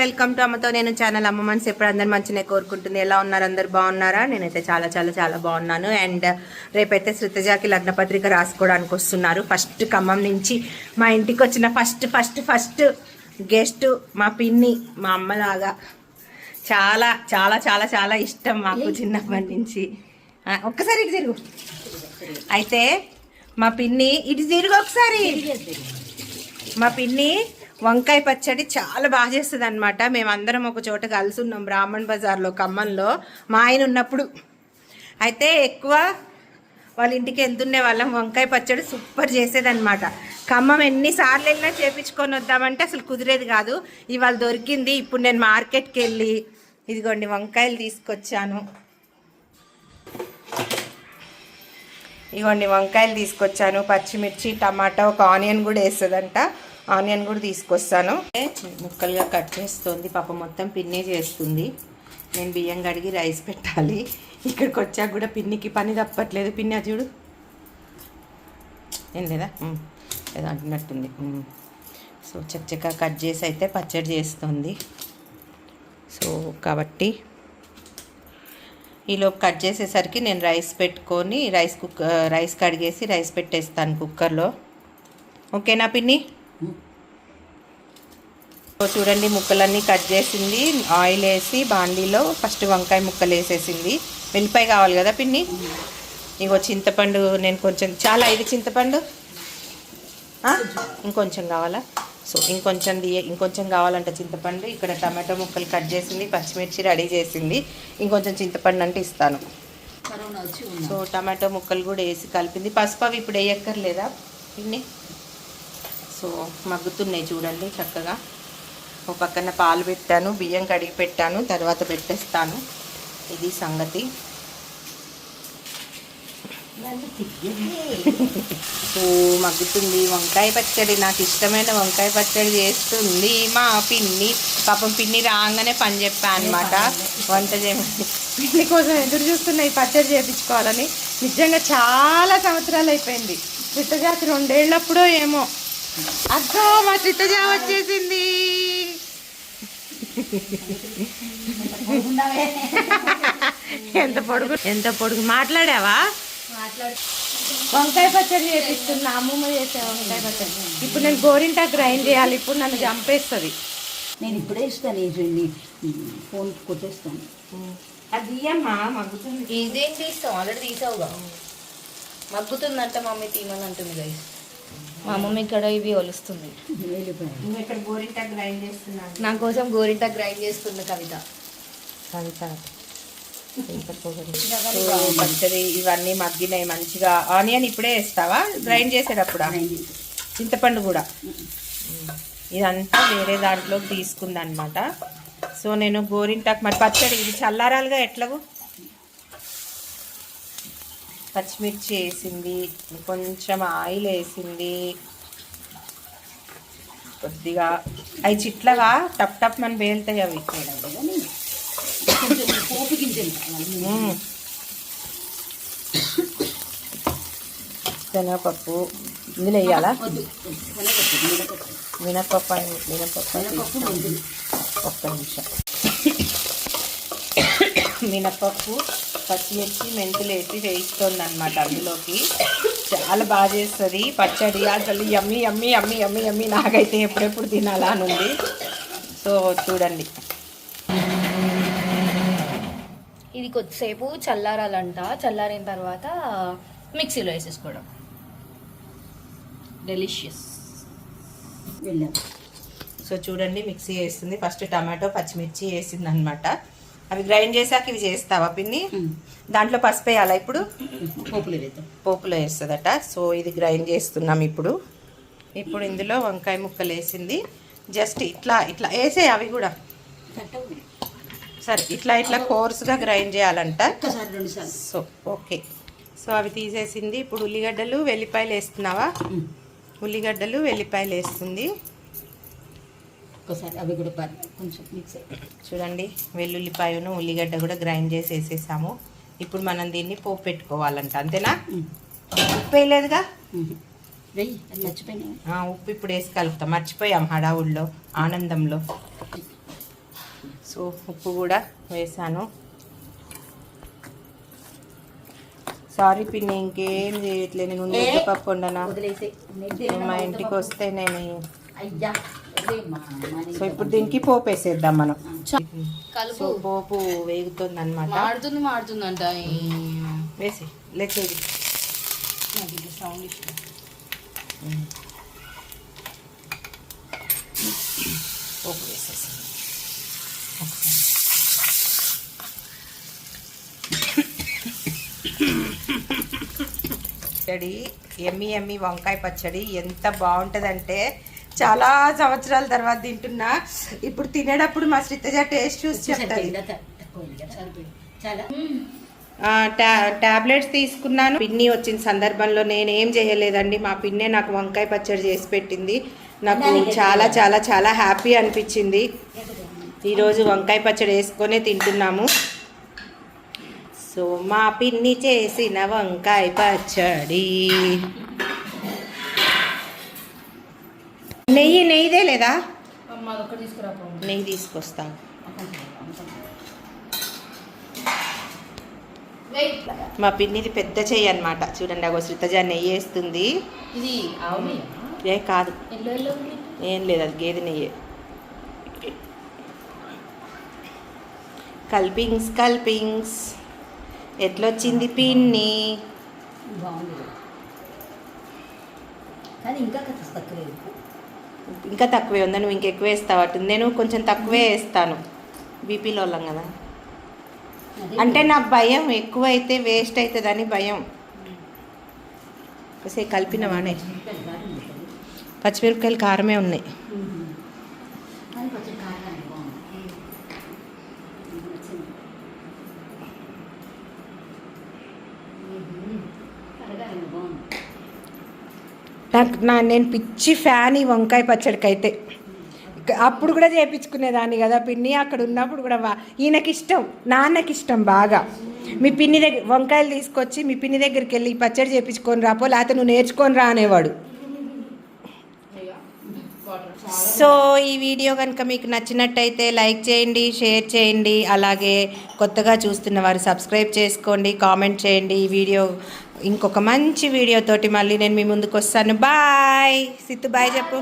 Welcome to అమ్మతో నేను channel అమ్మ మనసు ఎప్పుడు అందరు మంచిగా కోరుకుంటుంది. ఎలా ఉన్నారు? అందరు బాగున్నారా? నేనైతే చాలా చాలా చాలా బాగున్నాను. అండ్ రేపైతే శృతజాకి లగ్న పత్రిక రాసుకోవడానికి వస్తున్నారు. ఫస్ట్ ఖమ్మం నుంచి మా ఇంటికి వచ్చిన ఫస్ట్ ఫస్ట్ ఫస్ట్ గెస్ట్ మా పిన్ని మా అమ్మలాగా. చాలా చాలా చాలా చాలా ఇష్టం మాకు చిన్నప్పటి నుంచి. ఒక్కసారి ఇటు తిరుగు. అయితే మా పిన్ని ఇటు తిరుగు ఒకసారి. మా పిన్ని వంకాయ పచ్చడి చాలా బాగా చేస్తుంది అనమాట మేమందరం ఒక చోట కలిసి ఉన్నాం బ్రాహ్మణ్ బజార్లో ఖమ్మంలో. మా ఆయన ఉన్నప్పుడు అయితే ఎక్కువ వాళ్ళ ఇంటికి వెళ్తుండే వాళ్ళం. వంకాయ పచ్చడి సూపర్ చేసేదనమాట ఖమ్మం ఎన్నిసార్లు వెళ్ళినా చేపించుకొని వద్దామంటే అసలు కుదిరేది కాదు. ఇవాళ దొరికింది. ఇప్పుడు నేను మార్కెట్కి వెళ్ళి ఇదిగోండి వంకాయలు తీసుకొచ్చాను. ఇదిగోండి వంకాయలు తీసుకొచ్చాను. పచ్చిమిర్చి టమాటా ఒక ఆనియన్ కూడా వేస్తుందంట. ఆనియన్ కూడా తీసుకొస్తాను. ముక్కలుగా కట్ చేస్తుంది. పాప మొత్తం పిన్నే చేస్తుంది. నేను బియ్యం కడిగి రైస్ పెట్టాలి. ఇక్కడికి వచ్చాక కూడా పిన్నికి పని తప్పట్లేదు. పిన్ని అది చూడు. ఏం లేదా? ఏదో అంటున్నట్టుంది. సో చక్కగా కట్ చేసి అయితే పచ్చడి చేస్తుంది. సో కాబట్టి ఈలోపు కట్ చేసేసరికి నేను రైస్ పెట్టుకొని రైస్ కుక్ రైస్ కడిగేసి రైస్ పెట్టేస్తాను కుక్కర్లో. ఓకేనా పిన్ని? చూడండి ముక్కలన్నీ కట్ చేసింది. ఆయిల్ వేసి బాండీలో ఫస్ట్ వంకాయ ముక్కలు వేసేసింది. వెల్లిపాయ కావాలి కదా పిన్ని ఇగో చింతపండు నేను కొంచెం చాలా ఇది చింతపండు? ఇంకొంచెం కావాలా? సో ఇంకొంచెం దియ ఇంకొంచెం కావాలంట చింతపండు. ఇక్కడ టమాటో ముక్కలు కట్ చేసింది పచ్చిమిర్చి రెడీ చేసింది. ఇంకొంచెం చింతపండు అంటే ఇస్తాను. సో టమాటో ముక్కలు కూడా వేసి కలిపింది. పసుపు అవి ఇప్పుడు వేయక్కర్లేదా? పిన్ని సో మగ్గుతున్నాయి చూడండి చక్కగా. ఒక పక్కన పాలు పెట్టాను బియ్యం కడిగి పెట్టాను తర్వాత పెట్టేస్తాను. ఇది సంగతి. సో మగ్గుతుంది. వంకాయ పచ్చడి నాకు ఇష్టమైన వంకాయ పచ్చడి చేస్తుంది మా పిన్ని. పాపం పిన్ని రాగానే పని చెప్పా అనమాట వంట చేయమని. పిన్ని కోసం ఎదురు చూస్తున్నా ఈ పచ్చడి చేయించుకోవాలని నిజంగా చాలా సంవత్సరాలు అయిపోయింది. చిత్తజాతి రెండేళ్ళప్పుడో ఏమో. అగ్గో మా చిత్తజా వచ్చేసింది. ఎంత పొడుగు ఎంత పొడుగు. మాట్లాడావా? వంకాయ పచ్చడి చేపిస్తున్నా అమ్మమ్మ చేసే వంకాయ పచ్చడి. ఇప్పుడు నేను గోరింటా గ్రైండ్ చేయాలి ఇప్పుడు నన్ను చంపేస్తుంది. నేను ఇప్పుడే ఇస్తాను ఈ ఫోన్ కొట్టేస్తాను. అది అమ్మా మగ్గుతుంది. ఇదేం తీస్తావు ఆల్రెడీ తీసావుగా. మగ్గుతుందంట మమ్మీ తీమని అంటుంది గైస్ మా మమ్మీ ఇక్కడ ఇవి ఒలుస్తుంది. వెళ్ళిపోయాను నువ్వు ఇక్కడ గోరింటా గ్రైండ్ చేస్తున్నాను నా కోసం గోరింట గ్రైండ్ చేస్తుంది కవిత. కవిత పచ్చడి ఇవన్నీ మగ్గినాయి మంచిగా. ఆనియన్ ఇప్పుడే వేస్తావా? గ్రైండ్ చేసేటప్పుడు? చింతపండు కూడా. ఇదంతా వేరే దాంట్లోకి తీసుకుందనమాట. సో నేను గోరింటాకు మరి పచ్చడి ఇది చల్లారాలుగా ఎట్లాగూ? పచ్చిమిర్చి వేసింది కొంచెం ఆయిల్ వేసింది. కొద్దిగా అవి చిట్లగా టప్ టప్ మన పేలుతాయి అవి. పోపు గింజలు శనగపప్పు ఇందులో వేయాలా? మినపప్పు అని మినపప్పు ఒక్క నిమిషం. మినపప్పు పచ్చిమిర్చి మెంతులు వేసి వేయిస్తుంది అనమాట అందులోకి. చాలా బాగా చేస్తుంది. పచ్చడి అసలు yummy yummy yummy yummy yummy నాకైతే ఎప్పుడెప్పుడు తినాలా అని ఉంది. సో చూడండి. ఇది కొద్దిసేపు చల్లారాలంట. చల్లారిన తర్వాత మిక్సీలో వేసేసుకోవడం. డెలిషియస్ వెళ్ళాను సో చూడండి మిక్సీ వేస్తుంది. ఫస్ట్ టమాటో పచ్చిమిర్చి వేసింది అనమాట అవి గ్రైండ్ చేశాక ఇవి చేస్తావా పిన్ని? దాంట్లో పసుపు వేయాలా ఇప్పుడు? పోపులు వేద్దాం. పోపులో వేస్తుందట. సో ఇది గ్రైండ్ చేస్తున్నాం ఇప్పుడు. ఇప్పుడు ఇందులో వంకాయ ముక్కలు వేసింది. జస్ట్ ఇట్లా ఇట్లా వేసే అవి కూడా. సరే ఇట్లా ఇట్లా కోర్స్గా గ్రైండ్ చేయాలంట. So okay. సో అవి తీసేసింది. ఇప్పుడు ఉల్లిగడ్డలు వెల్లిపాయలు వేస్తున్నావా? ఉల్లిగడ్డలు వెల్లిపాయలు వేస్తుంది. ఒక్కసారి అవి కూడా కొంచెం మిక్స్ చూడండి వెల్లుల్లిపాయను ఉల్లిగడ్డ కూడా గ్రైండ్ చేసి వేసేసాము ఇప్పుడు మనం దీన్ని పోపు పెట్టుకోవాలంట అంతేనా? ఉప్పు వేయలేదుగా వెయ్యి మర్చిపోయినా. ఉప్పు ఇప్పుడు వేసి కలుపుతాం. మర్చిపోయాం హడావుల్లో ఆనందంలో. సో ఉప్పు కూడా వేసాను. సారీ పిన్ని ఇంకేం చేయట్లేదు నేను? ముద్దపప్పు వండనా? మా ఇంటికి వస్తే నేను అయ్యా. సో ఇప్పుడు దీనికి పోపు వేసేద్దాం మనం. సో కలుపు. పోపు వేగుతుంది అనమాట మాడుతుంది మాడుతుందంట వేసి లేచేది. సౌండ్ ఇష్టం. పోపు వేసేసి పచ్చడి ఎమ్మి ఎమ్మి వంకాయ పచ్చడి ఎంత బాగుంటుందంటే చాలా సంవత్సరాల తర్వాత తింటున్నా. ఇప్పుడు తినేటప్పుడు మా శ్రీతజ టేస్ట్ చూసి టా టాబ్లెట్స్ తీసుకున్నాను. పిన్ని వచ్చిన సందర్భంలో నేను ఏం చేయలేదండి. మా పిన్నే నాకు వంకాయ పచ్చడి చేసి పెట్టింది. నాకు చాలా చాలా చాలా హ్యాపీ అనిపించింది. ఈరోజు వంకాయ పచ్చడి వేసుకొనే తింటున్నాము. సో మా పిన్ని చేసిన వంకాయ పచ్చడి. నెయ్యి నెయ్యిదే లేదా? నెయ్యి తీసుకొస్తాను మా పిన్నిది పెద్ద చెయ్యి అనమాట చూడండి అగో శ్రీతజ నెయ్యి వేస్తుంది. ఏ కాదు. ఏం లేదు అది గేదె నెయ్యి. కల్పింగ్స్ కల్పింగ్స్. ఎట్లొచ్చింది పిన్ని? బాగుంది. కానీ ఇంకా తక్కువ ఇంకా తక్కువే ఉందా. నువ్వు ఇంకెక్కువ వేస్తావు అటు. నేను కొంచెం తక్కువే వేస్తాను బీపీలో వాళ్ళం కదా. అంటే నాకు భయం ఎక్కువ అయితే వేస్ట్ అవుతుందని భయం. సే కలిపినవానే పచ్చిమిరపకాయలు కారమే ఉన్నాయి కానీ కొంచెం కారణాలు బాగుంది నచ్చింది. కరగాలి బాగుంది నాకు నా నేను పిచ్చి ఫ్యాన్ ఈ వంకాయ పచ్చడికి అయితే అప్పుడు కూడా చేపించుకునేదాన్ని కదా పిన్ని అక్కడ ఉన్నప్పుడు కూడా ఈయనకి ఇష్టం నాన్నకి ఇష్టం బాగా. మీ పిన్ని దగ్గర వంకాయలు తీసుకొచ్చి మీ పిన్ని దగ్గరికి వెళ్ళి ఈ పచ్చడి చేపించుకొని రాపో లేకపోతే నువ్వు నేర్చుకొని రా అనేవాడు. సో ఈ వీడియో కనుక మీకు నచ్చినట్టయితే లైక్ చేయండి షేర్ చేయండి అలాగే కొత్తగా చూస్తున్న వారు సబ్స్క్రైబ్ చేసుకోండి కామెంట్ చేయండి ఈ వీడియో ఇంకొక మంచి వీడియోతోటి మళ్ళీ నేను మీ ముందుకు వస్తాను బాయ్. సిత్తు బాయ్ చెప్పు.